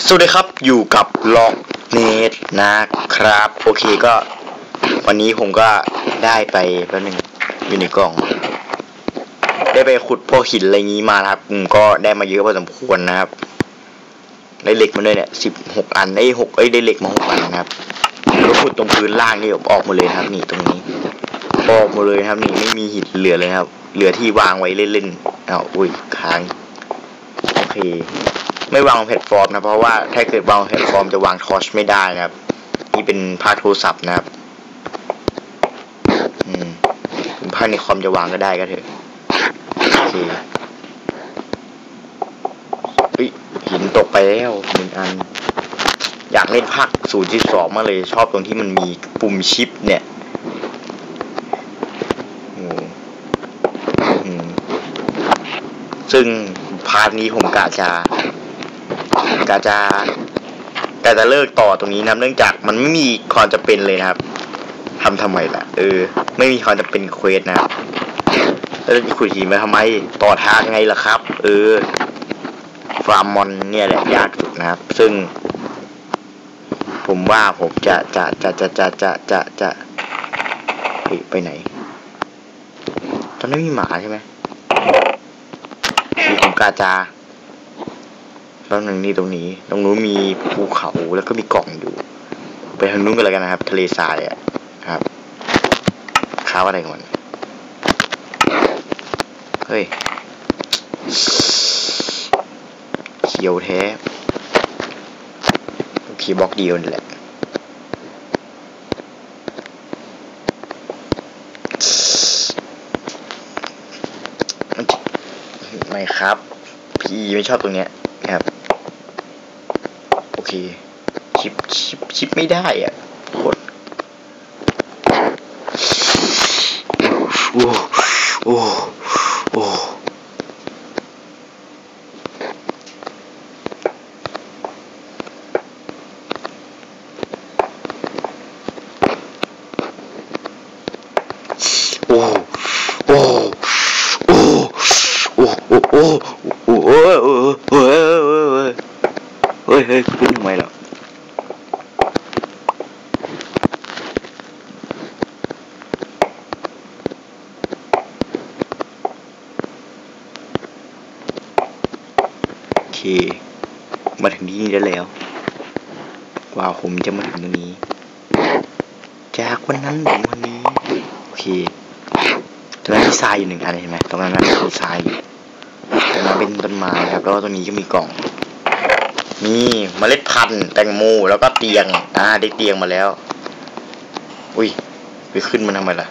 สวัสดีครับอยู่กับล็อกเนตนะครับ โอเคก็ วันนี้ผมก็ได้ไปแป๊บนึงอยู่ในกล่อง ได้ไปขุดพวกหินอะไรงี้มานะครับอืมก็ได้มาเยอะพอสมควรนะครับ ได้เหล็กมาด้วยเนี่ยสิบหกอันได้หกเอ้ยได้เหล็กมาหกอันนะครับแล้วขุดตรงพื้นล่างนี่ออกหมดเลยครับ นี่ตรงนี้ออกหมดเลยครับ นี่ไม่มีหินเหลือเลยครับ เหลือที่วางไว้เล่นๆอ้าวอุ้ยค้างโอเค ไม่วางแพลตฟอร์มนะเพราะว่าถ้าเกิดวางแพลตฟอร์มจะวางทอชไม่ได้นะครับ นี่เป็นภาคโทรศัพท์นะครับอืมภาคในคอมจะวางก็ได้ก็เถอะโอเคเฮ้ยหินตกไปแล้วหนึ่งอัน อยากเล่นภาคศูนย์ที่สองมากเลยชอบตรงที่มันมีปุ่มชิปเนี่ยโอ้อืมซึ่งพาร์ทนี้ผมกะจะ กาจะกาจะเลิกต่อตรงนี้นะครับเนื่องจากมันไม่มีความจำเป็นเลยนะครับทำทำไมล่ะ เออ ไม่มีความจำเป็นเควสนะครับแล้วจะขุดหินมาทำไม ต่อทางไงล่ะครับ เออฟาร์มมอนเนี่ยแหละยากสุดนะครับ ซึ่ง ผมว่าผมจะจะจะจะจะจะจะจะไปไหนตอนนั้มีหมาใช่ไหมมีผมกาจา แล้วหนึ่งนี่ตรงนี้ ตรงนู้นมีภูเขาแล้วก็มีกล่องอยู่ ไปทางนู้นกันเลยกันนะครับ ทะเลทรายอะครับค้าวอะไรก่อนเฮ้ยเขียวแท้โอเคบล็อกเดียวนี่แหละไม่ครับ พี่ไม่ชอบตรงเนี้ย นะครับโอเคชิปชิปชิปไม่ได้อะกดโอ้โอ้โอ้โอ้ มาถึงที่นี่ได้แล้ว กว่าผมจะมาถึงตรงนี้ จากวันนั้นถึงวันนี้ โอเคตรงนั้นมีทรายอยู่หนึ่งอันเห็นไหมตรงนั้นนะมีทรายอยู่ตรงนั้นเป็นต้นไม้ครับ แล้วก็ตรงนี้ก็มีกล่อง มีเมล็ดพันธุ์แตงโมแล้วก็เตียง อ่า ได้เตียงมาแล้ว อุ้ยไปขึ้นมันทำไมล่ะ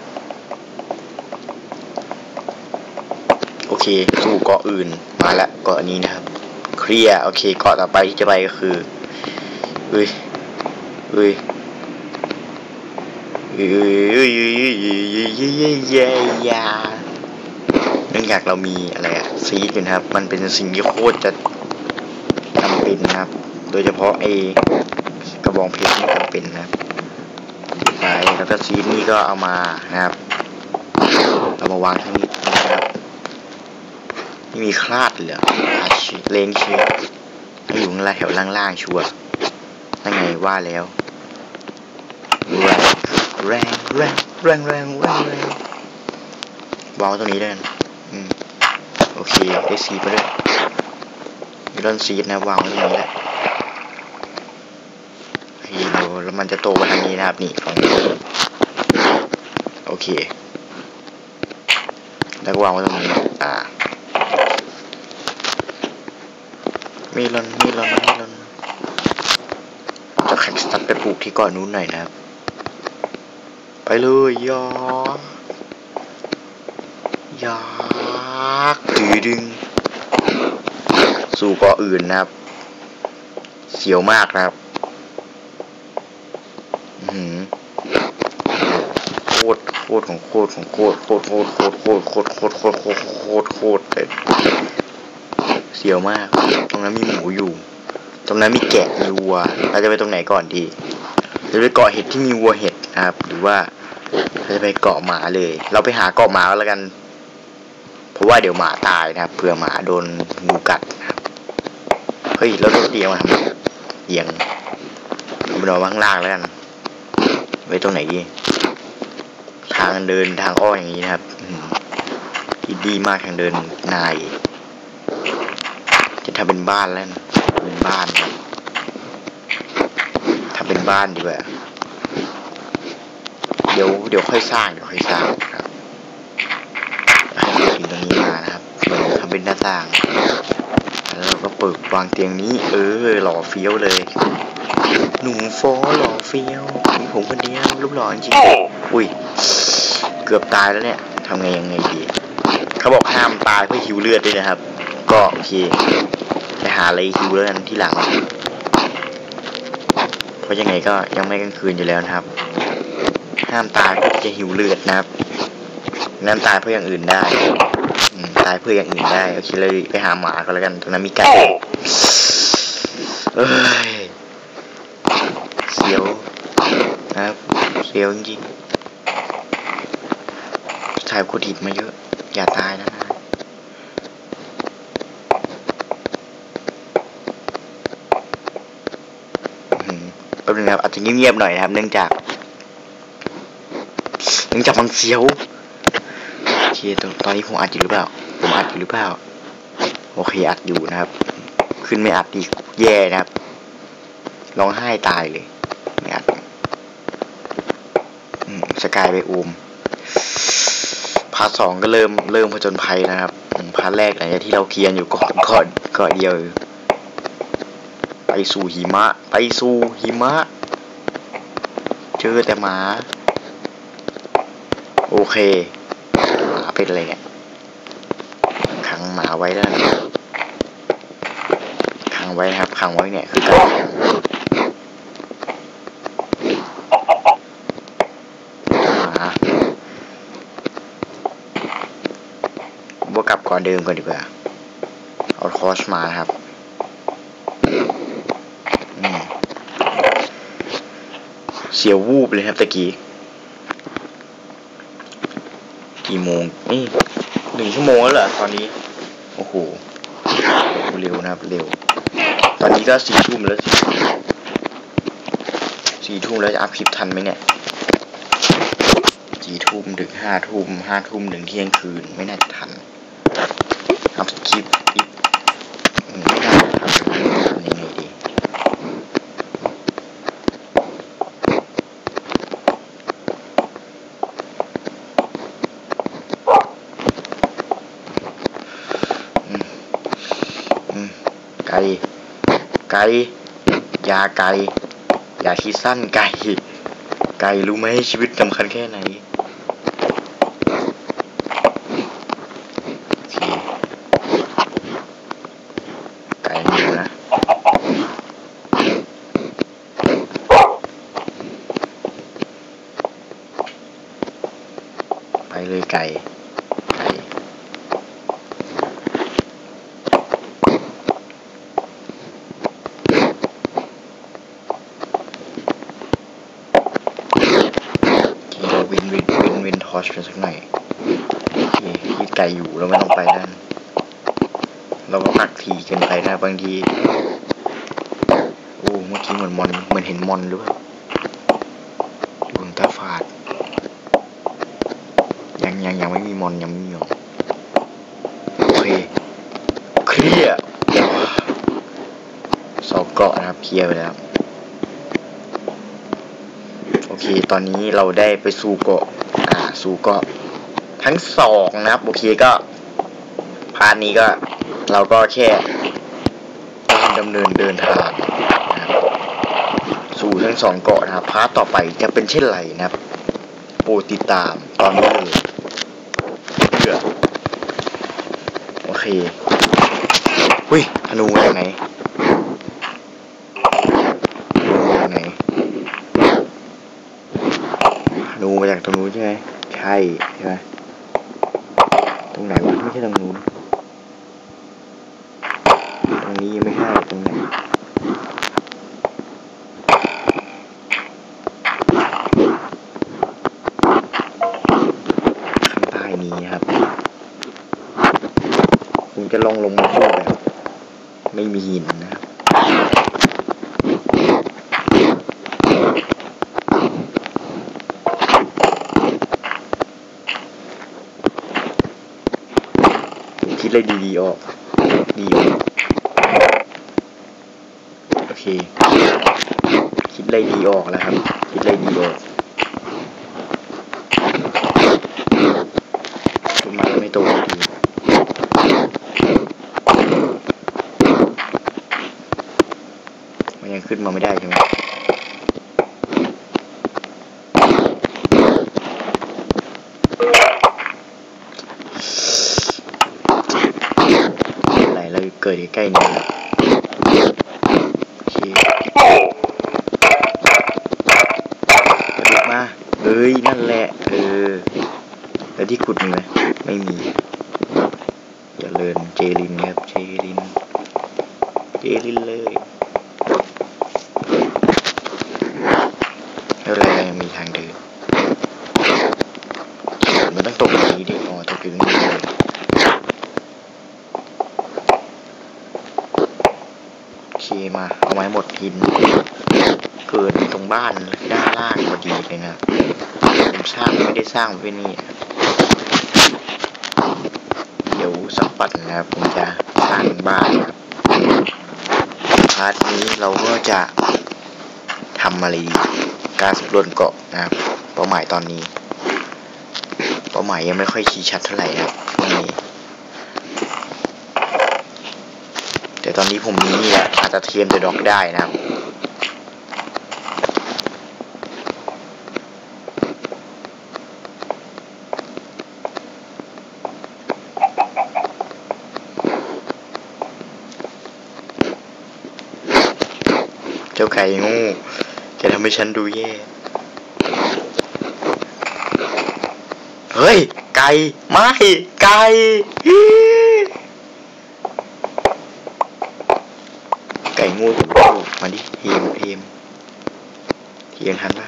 โอเค สู่เกาะอื่นมาละเกาะนี้นะครับ เคลียร์โอเคเกาะต่อไปที่จะไปก็คืออุ้ยอุ้ยอุ้ยอุ้ยอุ้ยอุ้ยอุ้ยอุ้ยอุ้ยอุ้ยเย้ยเนื่องจากเรามีอะไรอะซีดอยู่นะครับ มันเป็นสิ่งที่โคตรจะจำเป็นนะครับ โดยเฉพาะไอ้กระบองเพชรนี่จำเป็นนะครับใช่แล้วก็ซีดนี่ก็เอามานะครับเรามาวางที่นี่ มีคลาดเลยเหรอเลงเชียให้อยู่ข้างล่างแถวล่างๆชัวร์นั่นไงว่าแล้วแรงแรงแรงแรงแรงแรงแรงวางไว้ตรงนี้ด้วยกันอืมโอเคได้ซีดมาด้วยมีรอนซีดนะวางไว้ตรงนี้แหละฮีโร่แล้วมันจะโตมาทางนี้นะครับนี่ฝั่งนี้โอเค แล้วก็วางไว้ตรงนี้อ่า มีลอนมีลอนมีลอนจะแข่งสตัดไปปลูกที่เก่อนนู้นหน่อยนะครับ ไปเลยยอยากถือดึง สู่เกาะอื่นนะครับ เสียวมากนะครับอือหือโคตรโคตรของโคตรของโคตรโคตรโคตรโคตรโคตรโคตรโคตรโคตรโคตรโคตรโคตรเลย เสียวมาก ตรงนั้นมีหมูอยู่ ตรงนั้นมีแกะมีวัว เราจะไปตรงไหนก่อนดีจะไปเกาะเห็ดที่มีวัวเห็ดนะครับ หรือว่าเราจะไปเกาะหมาเลย เราไปหาเกาะหมาแล้วกัน เพราะว่าเดี๋ยวหมาตายนะครับเผื่อหมาโดนงูกัดเฮ้ยแล้วรถเดียวมาทำไมตียงผมนอนข้างล่างแล้วกันไว้ตรงไหนดีทางเดินทางอ้ออย่างนี้นะครับดีมากทางเดินนาย จะทำเป็นบ้านแล้วนะเป็นบ้านนะทำเป็นบ้านดีกว่าเดี๋ยวเดี๋ยวค่อยสร้างเดี๋ยวค่อยสร้างครับให้ถึงตรงนี้มานะครับทำเป็นหน้าต่างแล้วเราก็เปิดวางเตียงนี้ เออหล่อเฟี้ยวเลย หนุ่มโฟหล่อเฟี้ยวมีผมคนเดียวรูปหล่อจริงๆอุ้ยเกือบตายแล้วเนี่ยทำไงยังไงดีเขาบอกห้ามตายเพื่อหิวเลือดด้วยนะครับ ก็โอเค ไปหาอะไรหิวแล้วกันที่หลัง เพราะยังไงก็ยังไม่กลางคืนอยู่แล้วนะครับ ห้ามตายจะหิวเลือดนะครับนั่นตายเพื่ออย่างอื่นได้อตายเพื่ออย่างอื่นได้โอเคเลยไปหาหมาก็แล้วกันตรงนั้นมีไก่เอ้ยเสียวนะครับเสียวจริงๆถ่ายกูดิบมาเยอะ อย่าตายนะนะอื ป๊บนึงครับอาจจะเงียบๆหน่อยนะครับ เนื่องจาก เนื่องจากมันเสียวโอเคตอนตอนนี้ผมอัดอยู่หรือเปล่า ผมอัดอยู่หรือเปล่า โอเคอัดอยู่นะครับ ขึ้นไม่อัดดีแย่นะครับ ร้องไห้ตายเลย ไม่อัดสกายไปอูมพาร์ทสองก็เริ่มเริ่มผจญภัยนะครับพาร์ทแรกหลังจากที่เราเคลียร์อยู่ก่อนก่อนก่อนเดียว ไปสู่หิมะ ไปสู่หิมะ เจอแต่หมา โอเคหมาเป็นอะไรเนี่ยขังหมาไว้แล้วนะขังไว้นะครับขังไว้เนี่ยคือการขังหมาบวกกลับก่อนเดิมก่อนดีกว่า เอาคอสมาครับอืมเสียววูบเลยครับตะกี้ กี่โมงนี่หนึ่งชั่วโมงแล้วเหรอตอนนี้ โอ้โห เร็วนะครับ เร็ว ตอนนี้ก็สี่ทุ่มแล้วสี่สี่ทุ่มแล้วจะอัพคลิปทันไหมเนี่ยสี่ทุ่มถึงห้าทุ่มห้าทุ่มถึงเที่ยงคืนไม่น่าจะทันอัพคลิปอีกอืมไม่น่าจะทันทำยังไงดี อืมไก่ ไก่อย่าไก่อย่าคิดสั้นไก่ ไก่รู้ไหมชีวิตสำคัญแค่ไหนไก่ไม่นะไปเลยไก่ ไก่ ทีเราวินวินวินวินทอชกันสักหน่อยโอเคที่ไก่อยู่เราไม่ต้องไปนั่น เราก็พักทีเกินไปนะบางที โอ้ เมื่อกี้เหมือนมอน เหมือนเห็นมอนหรือเปล่าดวงตาฝาด ยังยังยังไม่มีมอนยังไม่มีมอนโอเค เคลียร์สอบเกาะนะครับ เคลียร์ไปแล้ว โอเค ตอนนี้เราได้ไปสู่เกาะ อ่า สู่เกาะ ทั้งสองนะครับ โอเคก็พาร์ทนี้ก็ เราก็แค่การดำเนินเดินทางนะสู่ทั้งสองเกาะนะครับพาร์ทต่อไปจะเป็นเช่นไรนะครับ โปรดติดตามตอนนี้เลยเพื่อโอเคอุ้ยธนูมาจากไหนนูมาจากไหนดูมาจากตรงนู้นใช่ไหมใช่ใช่ไหมตรงไหนวะไม่ใช่ตรงนู้น นี้ยังไม่ให้ตรงนี้ใต้นี้ครับผมจะลงลงมาช่วยแบบไม่มีหินนะคิดเลยดีๆออกดีออก เค คิดเลยดีออกแล้วครับ คิดเลยดีออกต้นไม้ไม่โตสักทีมันยังขึ้นมาไม่ได้ใช่ไหมไหลเราเกิดใกล้ๆนี่นะโอเคลุกมาเอ้ย นั่นแหละ เออ แล้วที่ขุดมีไหมไม่มีอย่าเลินเจลินครับ เจลิน เจลินเลยแล้วอะไรยังมีทางเดินมันต้องตกอย่างนี้ดิอ๋อตกอยู่ตรงนี้เลยโอเคมาเอาไม้หมดหินเกิดตรงบ้านด้านล่างพอดีเลยนะผมสร้างไม่ได้สร้างไว้นี่เดี๋ยวสักปัดนะครับผมจะสร้างบ้านครับาร์ทนี้เราก็จะทำอะไรดีการสำรวจเกาะนะครับเป้าหมายตอนนี้ เป้าหมายยังไม่ค่อยชี้ชัดเท่าไหร่นะครับช่วงนี้แต่ตอนนี้ผมมีนี่แหละอาจจะเทียมเดอะด็อกได้นะครับ จ้าไก่งูแกทำให้ฉันดูแย่ เฮ้ย ไก่ ไม่ ไก่ไก่งูถูกลูกมาดิทีมทีมทีมทันปะ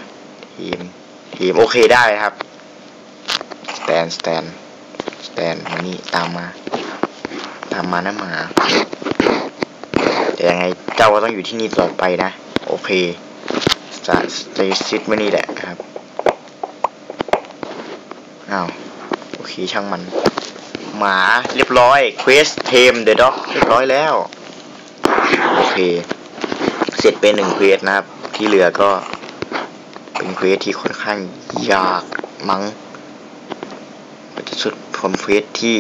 ทีมทีมโอเคได้ครับสแตนสแตนสแตนมานี่ตามมา ตามมานะหมา ยังไงเจ้าก็ต้องอยู่ที่นี่ตลอดไปนะ โอเคจะจะซิดไว้นี่แหละครับ อ้าว โอเคช่างมัน หมาเรียบร้อยเควสเทมเดอะด็อกเรียบร้อยแล้ว โอเค เสร็จเป็นหนึ่งเควสนะครับ ที่เหลือก็เป็นเควสที่ค่อนข้างยากมั้งมันจะสุดผมเควสที่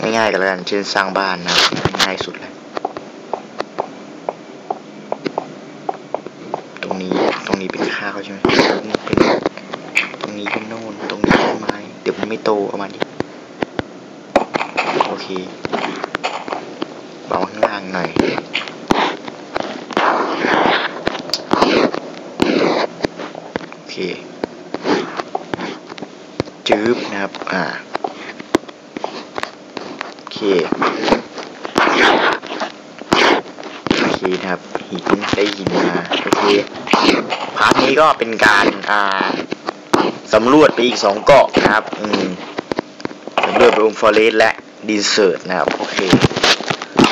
ง่ายๆกันแล้วกันเช่นสร้างบ้านนะง่ายสุดเลย ตรงนี้ตรงนี้เป็นข้าวใช่ไหมตรงนี้เป็นตรงนี้เป็นโน่นตรงนี้ต้นไม้เดี๋ยวมันไม่ โตเอามาดิโอเคเบาข้างล่างหน่อยโอเคจืบนะครับ อ่าโอเคโอเคนะครับหินได้หินมาโอเคพาร์ทนี้ก็เป็นการอ่าสำรวจไปอีกสองเกาะนะครับ อืม สำรวจไปอุมฟอเรสและดีเซอร์ตนะครับ โอเค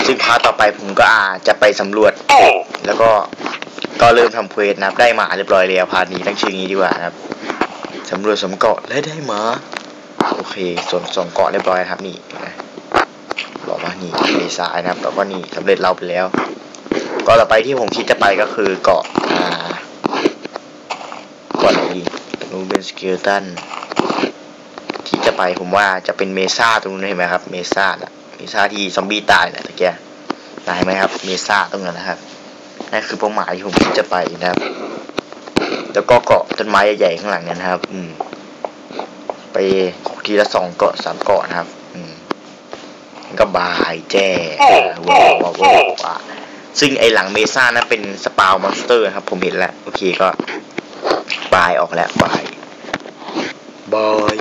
ซึ่งพาร์ทต่อไปผมก็อาจะไปสำรวจ แล้วก็ก็เริ่มทำเควสนะครับ ได้หมาเรียบร้อยแล้วพาร์ทนี้ตั้งชื่อนี้ดีกว่านะครับสำรวจสมเกาะและได้หมา โอเค ส่วนสองเกาะเรียบร้อยครับนี่นะบอกว่านี่เอซ้ายนะครับ แล้วก็นี่สำเร็จเราไปแล้วเกาะต่อไปที่ผมคิดจะไปก็คือเกาะอ่าเกาะไหนดีรูเป็นสเกลตัน ที่จะไปผมว่าจะเป็นเมซ่าตรงนู้นเห็นไหมครับ เมซ่าน่ะเมซ่าที่ซอมบี้ตายแหละตะเกียตายไหมครับ เมซ่าตรงนั้นนะครับนั่นคือเป้าหมายที่ผมคิดจะไปนะครับ แล้วก็เกาะต้นไม้ใหญ่ๆข้างหลังเนี่ยนะครับ อืม ไปทีละสองเกาะสามเกาะนะครับ อืมก็บายแจ้ว้าวว้าวว้าวซึ่งไอหลังเมซ่านั้นเป็นสปาวมอนสเตอร์ครับ ผมเห็นแล้ว โอเคก็บายออกแล้วบายบาย